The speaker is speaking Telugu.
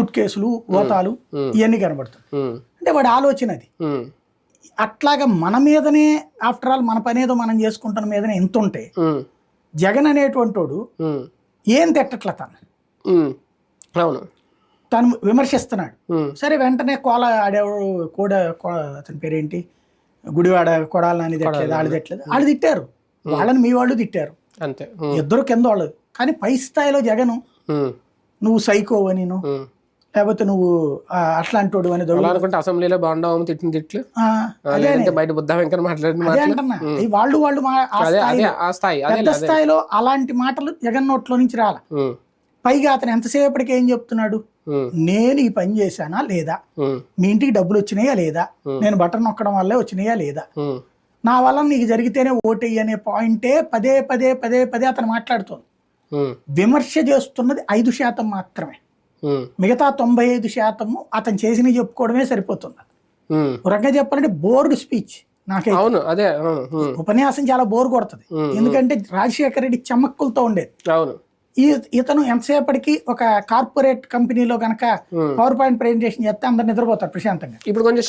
సూట్ కేసులు ఓతాలు ఇవన్నీ కనబడుతుంది అంటే వాడి ఆలోచన అది. అట్లాగా మన మీదనే ఆఫ్టర్ ఆల్ మన పనేదో మనం చేసుకుంటున్న మీదనే ఎంత ఉంటే జగన్ అనేటువంటి వాడు ఏం తిట్టట్ల తను. అవును. తను విమర్శిస్తున్నాడు. సరే వెంటనే కోల ఆడేవాడు కోడ అతని పేరేంటి? గుడివాడ కొడాలని తిట్టలేదు వాళ్ళు తిట్టలేదు. వాళ్ళు తిట్టారు. వాళ్ళని మీ వాళ్ళు తిట్టారు. అంతే. ఇద్దరు కింద వాళ్ళు కానీ పై స్థాయిలో జగన్ నువ్వు సైకో అని. లేకపోతే నువ్వు ఆ, అట్లాంటి వాడు అని అనుకుంటే అసెంబ్లీలో బాగుండవు తిట్టిన తిట్లు. లేదంటే బయట బుద్ధ వెంకట మాట్లాడిన వాళ్ళు వాళ్ళు పెద్ద స్థాయిలో అలాంటి మాటలు జగన్ నోట్లో నుంచి రాల. పైగా అతను ఎంతసేపటికి ఏం చెప్తున్నాడు? నేను ఈ పని చేశానా లేదా? మీ ఇంటికి డబ్బులు వచ్చినాయా లేదా? నేను బటన్ నొక్కడం వల్లే వచ్చినాయా లేదా? నా వల్ల నీకు జరిగితేనే ఓటేయి అనే పాయింటే పదే పదే పదే పదే అతను మాట్లాడుతుంది. విమర్శ చేస్తున్నది ఐదు శాతం మాత్రమే. మిగతా తొంభై ఐదు శాతము అతను చేసినవి చెప్పుకోవడమే సరిపోతుంది. ఒక రకంగా చెప్పాలంటే బోర్డు స్పీచ్ నాకైతే. అవును అదే ఉపన్యాసం చాలా బోర్ కొడుతుంది. ఎందుకంటే రాజశేఖర రెడ్డి చమక్కులతో ఉండేది. అవును. ఈ ఇతను ఎంతసేపటికి ఒక కార్పొరేట్ కంపెనీలో ఉమ్. పవర్ పాయింట్ ప్రజెంటేషన్ చేస్తే అందరు నిద్రపోతారు ప్రశాంతంగా. ఇప్పుడు కొంచెం